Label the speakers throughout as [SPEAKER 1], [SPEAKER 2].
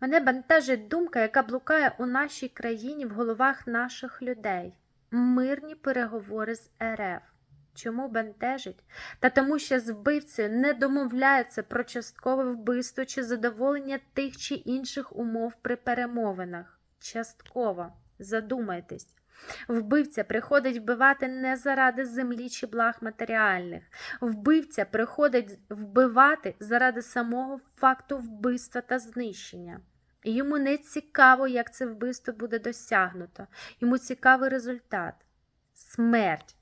[SPEAKER 1] Мене бентежить думка, яка блукає у нашій країні в головах наших людей. Мирні переговори з РФ. Чому бентежить? Та тому, що з вбивцею не домовляються про часткове вбивство чи задоволення тих чи інших умов при перемовинах. Частково. Задумайтесь. Вбивця приходить вбивати не заради землі чи благ матеріальних. Вбивця приходить вбивати заради самого факту вбивства та знищення. І Йому не цікаво, як це вбивство буде досягнуто. Йому цікавий результат смерть.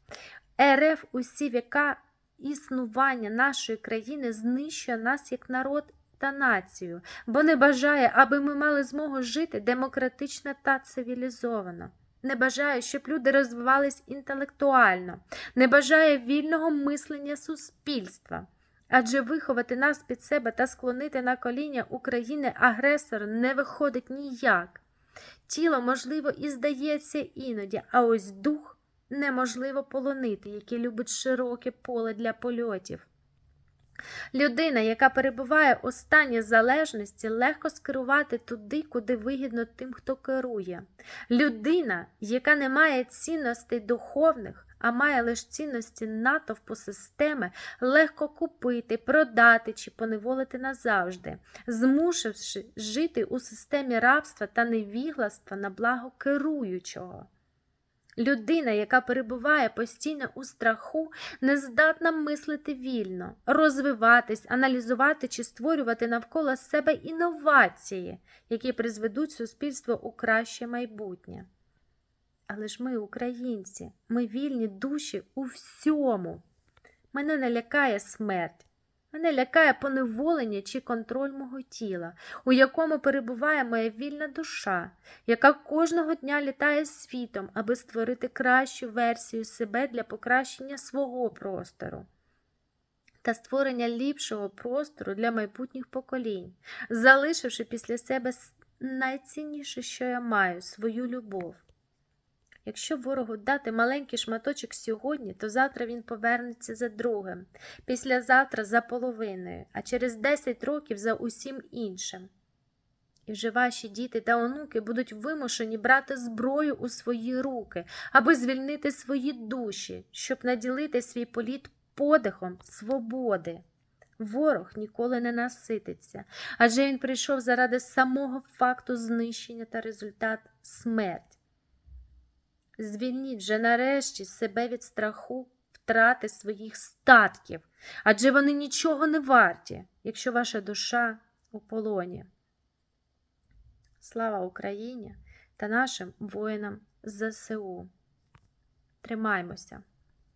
[SPEAKER 1] РФ усі віка існування нашої країни знищує нас як народ та націю, бо не бажає, аби ми мали змогу жити демократично та цивілізовано. Не бажає, щоб люди розвивались інтелектуально, не бажає вільного мислення суспільства. Адже виховати нас під себе та склонити на коління України агресора не виходить ніяк. Тіло, можливо, і здається іноді, а ось дух неможливо полонити, який любить широке поле для польотів. Людина, яка перебуває у стані залежності, легко скерувати туди, куди вигідно тим, хто керує. Людина, яка не має цінностей духовних, а має лише цінності натовпу системи, легко купити, продати чи поневолити назавжди, змусивши жити у системі рабства та невігластва на благо керуючого. Людина, яка перебуває постійно у страху, не здатна мислити вільно, розвиватись, аналізувати чи створювати навколо себе інновації, які призведуть суспільство у краще майбутнє. Але ж ми, українці, ми вільні душі у всьому. Мене не лякає смерть. Мене лякає поневолення чи контроль мого тіла, у якому перебуває моя вільна душа, яка кожного дня літає світом, аби створити кращу версію себе для покращення свого простору та створення ліпшого простору для майбутніх поколінь, залишивши після себе найцінніше, що я маю свою любов. Якщо ворогу дати маленький шматочок сьогодні, то завтра він повернеться за другим, післязавтра за половиною, а через 10 років за усім іншим. І вже ваші діти та онуки будуть вимушені брати зброю у свої руки, аби звільнити свої душі, щоб наділити свій політ подихом свободи. Ворог ніколи не насититься, адже він прийшов заради самого факту знищення та результат смерть. Звільніть вже нарешті себе від страху втрати своїх статків, адже вони нічого не варті, якщо ваша душа у полоні. Слава Україні та нашим воїнам ЗСУ. Тримаймося!